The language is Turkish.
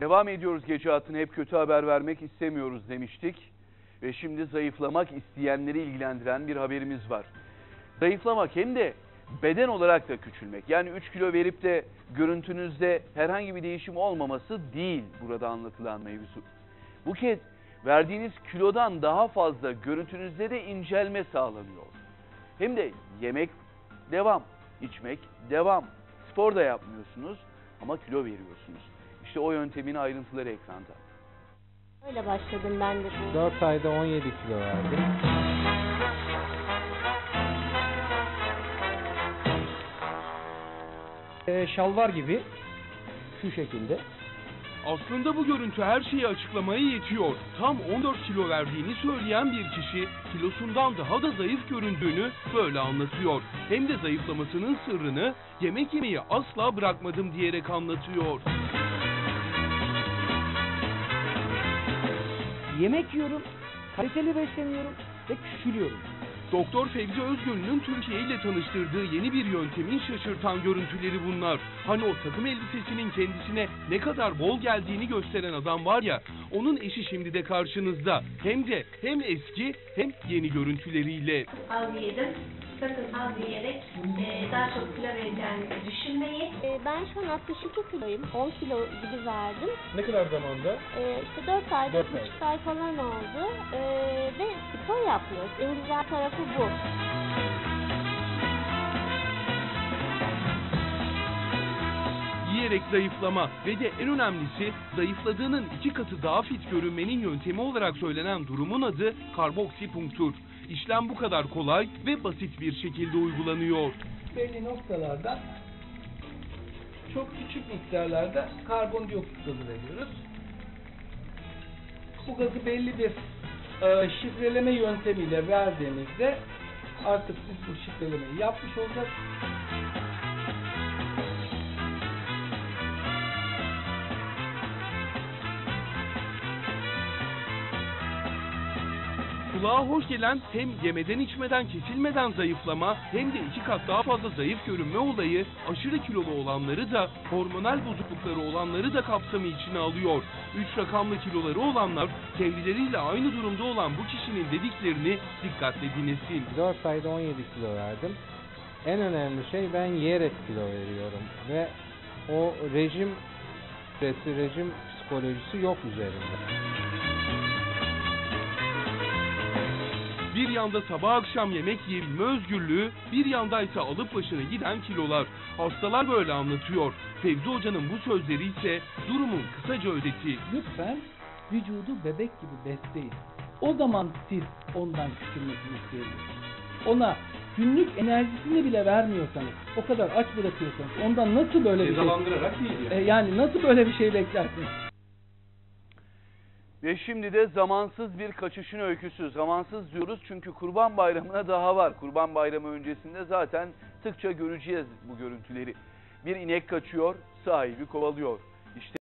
Devam ediyoruz gece hayatına hep kötü haber vermek istemiyoruz demiştik. Ve şimdi zayıflamak isteyenleri ilgilendiren bir haberimiz var. Zayıflamak hem de beden olarak da küçülmek. Yani 3 kilo verip de görüntünüzde herhangi bir değişim olmaması değil burada anlatılan mevzu. Bu kez verdiğiniz kilodan daha fazla görüntünüzde de incelme sağlanıyor. Hem de yemek devam, içmek devam. Spor da yapmıyorsunuz ama kilo veriyorsunuz. İşte o yöntemin ayrıntıları ekranda. Öyle başladım ben de bu. 4 ayda 17 kilo verdim. Ee, şalvar gibi şu şekilde. Aslında bu görüntü her şeyi açıklamaya yetiyor. Tam 14 kilo verdiğini söyleyen bir kişi kilosundan daha da zayıf göründüğünü böyle anlatıyor. Hem de zayıflamasının sırrını yemek yemeyi asla bırakmadım diyerek anlatıyor. Yemek yiyorum, kaliteli besleniyorum ve küçülüyorum. Doktor Fevzi Özgün'ün Türkiye ile tanıştırdığı yeni bir yöntemin şaşırtan görüntüleri bunlar. Hani o takım elbisesinin kendisine ne kadar bol geldiğini gösteren adam var ya, onun eşi şimdi de karşınızda. Hem de hem eski hem yeni görüntüleriyle. az yedim. Sakın az yiyerek çok kilo vereceğinizi düşünmeyin. Ee, ben şu an 62 kiloyum. 10 kilo gibi verdim. Ne kadar zamanda? Ee, işte 4 ay, Dört 4,5 ay falan oldu. Ee, ve spor yapmıyoruz. En güzel tarafı bu. Yiyerek zayıflama ve de en önemlisi zayıfladığının iki katı daha fit görünmenin yöntemi olarak söylenen durumun adı karboksipunktur. İşlem bu kadar kolay ve basit bir şekilde uygulanıyor. Belli noktalarda çok küçük miktarlarda karbondioksit gazı veriyoruz. Bu gazı belli bir e, şifreleme yöntemiyle verdiğimizde artık biz bu şifrelemeyi yapmış olacağız. Kulağa hoş gelen hem yemeden içmeden kesilmeden zayıflama hem de iki kat daha fazla zayıf görünme olayı aşırı kilolu olanları da hormonal bozuklukları olanları da kapsamı içine alıyor. Üç rakamlı kiloları olanlar kendileriyle aynı durumda olan bu kişinin dediklerini dikkatle dinlesin. 4 ayda 17 kilo verdim. En önemli şey ben yiyerek kilo veriyorum ve o rejim stresi, rejim psikolojisi yok üzerimde. Bir yanda sabah akşam yemek yiyebilme özgürlüğü, bir yanda ise alıp başını giden kilolar. Hastalar böyle anlatıyor. Fevzi Hoca'nın bu sözleri ise durumun kısaca ödeti. Lütfen vücudu bebek gibi besleyin. O zaman siz ondan küçülmesini isteyebilirsiniz. Ona günlük enerjisini bile vermiyorsanız, o kadar aç bırakıyorsanız ondan nasıl böyle bir şey... değil E, yani nasıl böyle bir şey beklersiniz? Ve şimdi de zamansız bir kaçışın öyküsü. Zamansız diyoruz çünkü Kurban Bayramı'na daha var. Kurban Bayramı öncesinde zaten sıkça göreceğiz bu görüntüleri. Bir inek kaçıyor, sahibi kovalıyor. İşte